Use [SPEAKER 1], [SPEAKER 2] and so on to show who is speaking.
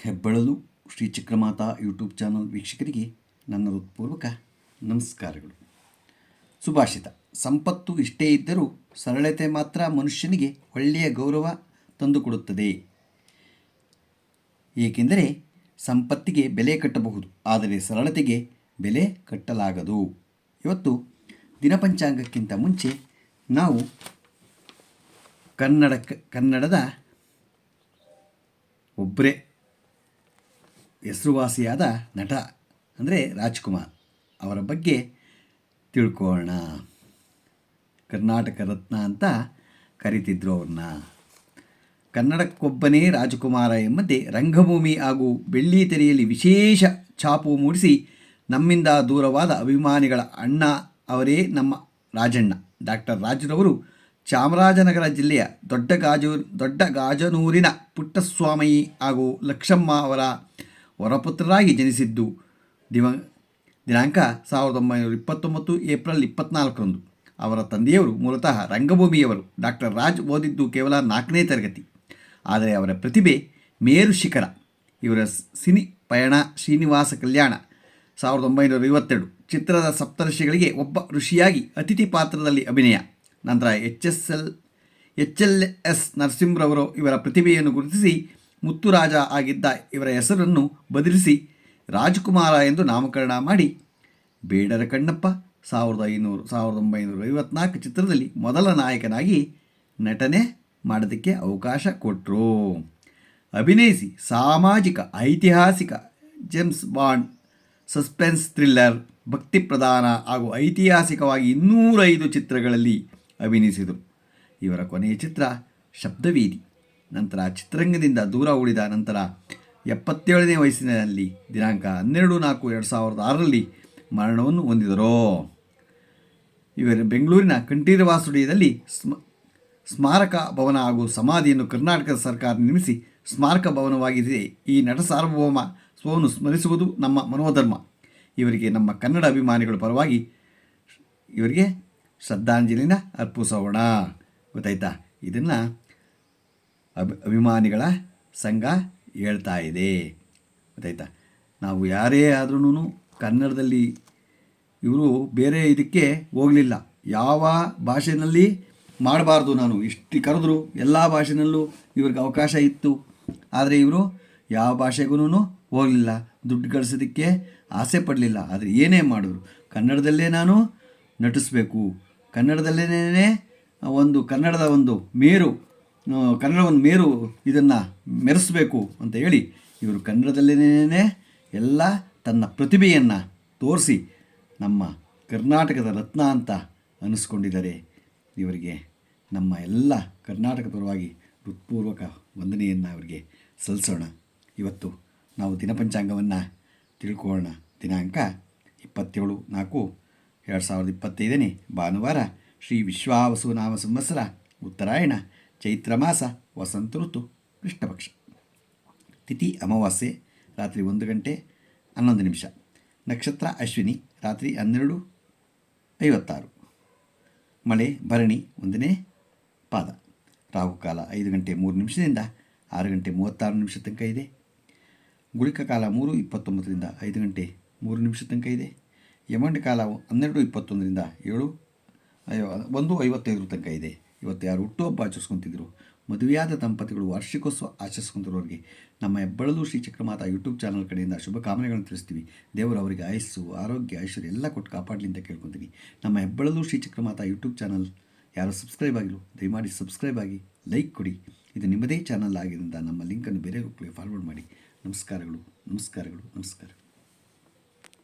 [SPEAKER 1] ಹೆಬ್ಬಳಲು Shri Chakramata YouTube channel ವೀಕ್ಷಕರಿಗೆ ನನ್ನ ಹೃತ್ಪೂರ್ವಕ ನಮಸ್ಕಾರಗಳು. ಸುಭಾಷಿತ. ಸಂಪತ್ತು ಇಷ್ಟೇ ಇದ್ದರೂ ಸರಳತೆ ಮಾತ್ರ ಮನುಷ್ಯನಿಗೆ ಒಳ್ಳೆಯ ಗೌರವ ತಂದುಕೊಡುತ್ತದೆ. ಏಕೆಂದರೆ ಸಂಪತ್ತಿಗೆ ಬೆಲೆ ಕಟ್ಟಬಹುದು, ಆದರೆ ಸರಳತೆಗೆ ಬೆಲೆ ಕಟ್ಟಲಾಗದು. ಇವತ್ತು ದಿನಪಂಚಾಂಗಕ್ಕಿಂತ ಮುಂಚೆ ನಾವು ಕನ್ನಡ ಕನ್ನಡದ ಒಬ್ಬರೇ ಹೆಸರುವಾಸಿಯಾದ ನಟ ಅಂದರೆ ರಾಜ್ಕುಮಾರ್ ಅವರ ಬಗ್ಗೆ ತಿಳ್ಕೊಳ್ಳೋಣ ಕರ್ನಾಟಕ ರತ್ನ ಅಂತ ಕರಿತಿದ್ರು ಅವ್ರನ್ನ. ಕನ್ನಡಕ್ಕೊಬ್ಬನೇ ರಾಜಕುಮಾರ ಎಂಬಂತೆ ರಂಗಭೂಮಿ ಹಾಗೂ ಬೆಳ್ಳಿ ತೆರೆಯಲ್ಲಿ ವಿಶೇಷ ಛಾಪು ಮೂಡಿಸಿ ನಮ್ಮಿಂದ ದೂರವಾದ ಅಭಿಮಾನಿಗಳ ಅಣ್ಣ ಅವರೇ ನಮ್ಮ ರಾಜಣ್ಣ. ಡಾಕ್ಟರ್ ರಾಜರವರು ಚಾಮರಾಜನಗರ ಜಿಲ್ಲೆಯ ದೊಡ್ಡ ಗಾಜು ದೊಡ್ಡ ಗಾಜನೂರಿನ ಪುಟ್ಟಸ್ವಾಮಿ ಹಾಗೂ ಲಕ್ಷಮ್ಮ ಅವರ ವರಪುತ್ರರಾಗಿ ಜನಿಸಿದ್ದು ದಿವ, ದಿನಾಂಕ ಸಾವಿರದ ಒಂಬೈನೂರ ಇಪ್ಪತ್ತೊಂಬತ್ತು ಏಪ್ರಿಲ್ ಇಪ್ಪತ್ನಾಲ್ಕರಂದು. ಅವರ ತಂದೆಯವರು ಮೂಲತಃ ರಂಗಭೂಮಿಯವರು. ಡಾಕ್ಟರ್ ರಾಜ್ ಓದಿದ್ದು ಕೇವಲ ನಾಲ್ಕನೇ ತರಗತಿ. ಆದರೆ ಅವರ ಪ್ರತಿಭೆ ಮೇರು ಶಿಖರ. ಇವರ ಸಿನಿ ಪಯಣ ಶ್ರೀನಿವಾಸ ಕಲ್ಯಾಣ ಸಾವಿರದ ಒಂಬೈನೂರ ಐವತ್ತೆರಡು ಚಿತ್ರದ ಸಪ್ತರ್ಷಿಗಳಿಗೆ ಒಬ್ಬ ಋಷಿಯಾಗಿ ಅತಿಥಿ ಪಾತ್ರದಲ್ಲಿ ಅಭಿನಯ. ನಂತರ H S L, H L S ನರಸಿಂಹರವರು ಇವರ ಪ್ರತಿಭೆಯನ್ನು ಗುರುತಿಸಿ ಮುತ್ತುರಾಜ ಆಗಿದ್ದ ಇವರ ಹೆಸರನ್ನು ಬದಲಿಸಿ ರಾಜಕುಮಾರ ಎಂದು ನಾಮಕರಣ ಮಾಡಿ ಬೇಡರ ಕಣ್ಣಪ್ಪ ಸಾವಿರದ ಐನೂರು, ಸಾವಿರದ ಒಂಬೈನೂರ ಐವತ್ನಾಲ್ಕು ಚಿತ್ರದಲ್ಲಿ ಮೊದಲ ನಾಯಕನಾಗಿ ನಟನೆ ಮಾಡೋದಕ್ಕೆ ಅವಕಾಶ ಕೊಟ್ಟರು ಅಭಿನಯಿಸಿ ಸಾಮಾಜಿಕ, ಐತಿಹಾಸಿಕ, ಜೇಮ್ಸ್ ಬಾಂಡ್, ಸಸ್ಪೆನ್ಸ್ ಥ್ರಿಲ್ಲರ್, ಭಕ್ತಿ ಪ್ರಧಾನ ಹಾಗೂ ಐತಿಹಾಸಿಕವಾಗಿ ಇನ್ನೂರೈದು ಚಿತ್ರಗಳಲ್ಲಿ ಅಭಿನಯಿಸಿದರು. ಇವರ ಕೊನೆಯ ಚಿತ್ರ ಶಬ್ದವೀದಿ. ನಂತರ ಚಿತ್ರರಂಗದಿಂದ ದೂರ ಉಳಿದ ನಂತರ ಎಪ್ಪತ್ತೇಳನೇ ವಯಸ್ಸಿನಲ್ಲಿ ದಿನಾಂಕ ಹನ್ನೆರಡು ನಾಲ್ಕು ಎರಡು ಸಾವಿರದ ಆರರಲ್ಲಿ ಮರಣವನ್ನು ಹೊಂದಿದರು. ಇವರು ಬೆಂಗಳೂರಿನ ಕಂಠೀರವ ಸ್ಟುಡಿಯೋದಲ್ಲಿ ಸ್ಮ, ಸ್ಮಾರಕ ಭವನ ಹಾಗೂ ಸಮಾಧಿಯನ್ನು ಕರ್ನಾಟಕ ಸರ್ಕಾರ ನಿರ್ಮಿಸಿ ಸ್ಮಾರಕ ಭವನವಾಗಿದೆ. ಈ ನಟ ಸಾರ್ವಭೌಮ ಸ್ವವನ್ನು ಸ್ಮರಿಸುವುದು ನಮ್ಮ ಮನೋಧರ್ಮ. ಇವರಿಗೆ ನಮ್ಮ ಕನ್ನಡ ಅಭಿಮಾನಿಗಳ ಪರವಾಗಿ ಇವರಿಗೆ ಶ್ರದ್ಧಾಂಜಲಿನ ಅರ್ಪಿಸೋಣ. ಗೊತ್ತಾಯ್ತಾ? ಇದನ್ನು ಅಭಿ, ಅಭಿಮಾನಿಗಳ ಸಂಘ ಹೇಳ್ತಾ ಇದೆ. ಗೊತ್ತಾಯ್ತಾ? ನಾವು ಯಾರೇ ಆದ್ರೂ ಕನ್ನಡದಲ್ಲಿ ಇವರು ಬೇರೆ ಇದಕ್ಕೆ ಹೋಗಲಿಲ್ಲ. ಯಾವ ಭಾಷೆಯಲ್ಲಿ ಮಾಡಬಾರ್ದು ನಾನು. ಇಷ್ಟು ಕರೆದ್ರು ಎಲ್ಲ ಭಾಷೆನಲ್ಲೂ ಇವ್ರಿಗೆ ಅವಕಾಶ ಇತ್ತು. ಆದರೆ ಇವರು ಯಾವ ಭಾಷೆಗೂ ಹೋಗಲಿಲ್ಲ. ದುಡ್ಡು ಗಳಿಸೋದಕ್ಕೆ ಆಸೆ ಪಡಲಿಲ್ಲ. ಆದರೆ ಏನೇ ಮಾಡಿದ್ರು. ಕನ್ನಡದಲ್ಲೇ ನಾನು ನಟಿಸ್ಬೇಕು. ಕನ್ನಡದಲ್ಲೇ ಒಂದು ಕನ್ನಡದ ಒಂದು ಮೇರು ಕನ್ನಡ ಒಂದು ಮೇರು, ಇದನ್ನು ಮೆರೆಸಬೇಕು ಅಂತ ಹೇಳಿ ಇವರು ಕನ್ನಡದಲ್ಲೇ ಎಲ್ಲ ತನ್ನ ಪ್ರತಿಭೆಯನ್ನು ತೋರಿಸಿ ನಮ್ಮ ಕರ್ನಾಟಕದ ರತ್ನ ಅಂತ ಅನ್ನಿಸ್ಕೊಂಡಿದ್ದಾರೆ ಇವರಿಗೆ ನಮ್ಮ ಎಲ್ಲ ಕರ್ನಾಟಕ ಪರವಾಗಿ ಹೃತ್ಪೂರ್ವಕ ವಂದನೆಯನ್ನು ಅವರಿಗೆ ಸಲ್ಲಿಸೋಣ. ಇವತ್ತು ನಾವು ದಿನಪಂಚಾಂಗವನ್ನು ತಿಳ್ಕೊಳ್ಳೋಣ. ದಿನಾಂಕ ಇಪ್ಪತ್ತೇಳು ನಾಲ್ಕು ಎರಡು ಸಾವಿರದ ಇಪ್ಪತ್ತೈದನೇ ಭಾನುವಾರ ಶ್ರೀ ವಿಶ್ವಾವಸು ನಾಮ ಸಂವತ್ಸರ ಉತ್ತರಾಯಣ. ಚೈತ್ರ ಮಾಸ ವಸಂತ ಋತು ಕೃಷ್ಣಪಕ್ಷ. ತಿಥಿ ಅಮಾವಾಸ್ಯೆ ರಾತ್ರಿ ಒಂದು ಗಂಟೆ ಹನ್ನೊಂದು ನಿಮಿಷ. ನಕ್ಷತ್ರ ಅಶ್ವಿನಿ ರಾತ್ರಿ ಹನ್ನೆರಡು ಐವತ್ತಾರು. ಮಳೆ, ಭರಣಿ ಒಂದನೇ ಪಾದ. ರಾಹುಕಾಲ ಐದು ಗಂಟೆ ಮೂರು ನಿಮಿಷದಿಂದ ಆರು ಗಂಟೆ ಮೂವತ್ತಾರು ನಿಮಿಷ ತನಕ ಇದೆ. ಗುಳಿಕ ಕಾಲ ಮೂರು ಇಪ್ಪತ್ತೊಂಬತ್ತರಿಂದ ಐದು ಗಂಟೆ ಮೂರು ನಿಮಿಷ ತನಕ ಇದೆ. ಯಮಂಡ ಕಾಲ ಹನ್ನೆರಡು ಇಪ್ಪತ್ತೊಂದರಿಂದ ಏಳು ಒಂದು ಐವತ್ತೈದರ ತನಕ ಇದೆ. ಇವತ್ತು ಯಾರು ಹುಟ್ಟುಹಬ್ಬ ಆಚರಿಸ್ಕೊತಿದ್ರು, ಮದುವೆಯಾದ ದಂಪತಿಗಳು ವಾರ್ಷಿಕೋತ್ಸವ ಆಚರಿಸ್ಕೊಂತಿರೋರಿಗೆ ನಮ್ಮ ಹೆಬ್ಬಳಲು ಶ್ರೀ ಚಕ್ರಮಾತ ಯೂಟ್ಯೂಬ್ ಚಾನಲ್ ಕಡೆಯಿಂದ ಶುಭಕಾಮನೆಗಳನ್ನು ತಿಳಿಸ್ತೀವಿ. ದೇವರು ಅವರಿಗೆ ಆಯಸ್ಸು, ಆರೋಗ್ಯ, ಐಶ್ವರ್ಯ ಎಲ್ಲ ಕೊಟ್ಟು ಕಾಪಾಡಲಿ ಅಂತ ಕೇಳ್ಕೊತೀನಿ ನಮ್ಮ ಹೆಬ್ಬಳಲು ಶ್ರೀ ಚಕ್ರಮಾತ ಯೂಟ್ಯೂಬ್ ಚಾನಲ್ ಯಾರು ಸಬ್ಸ್ಕ್ರೈಬ್ ಆಗಿಲ್ಲ ದಯಮಾಡಿ ಸಬ್ಸ್ಕ್ರೈಬ್ ಆಗಿ ಲೈಕ್ ಕೊಡಿ. ಇದು ನಿಮ್ಮದೇ ಚಾನಲ್ ಆಗಿದ್ದರಿಂದ ನಮ್ಮ ಲಿಂಕನ್ನು ಬೇರೆ ಫಾರ್ವರ್ಡ್ ಮಾಡಿ. ನಮಸ್ಕಾರಗಳು ನಮಸ್ಕಾರಗಳು, ನಮಸ್ಕಾರ.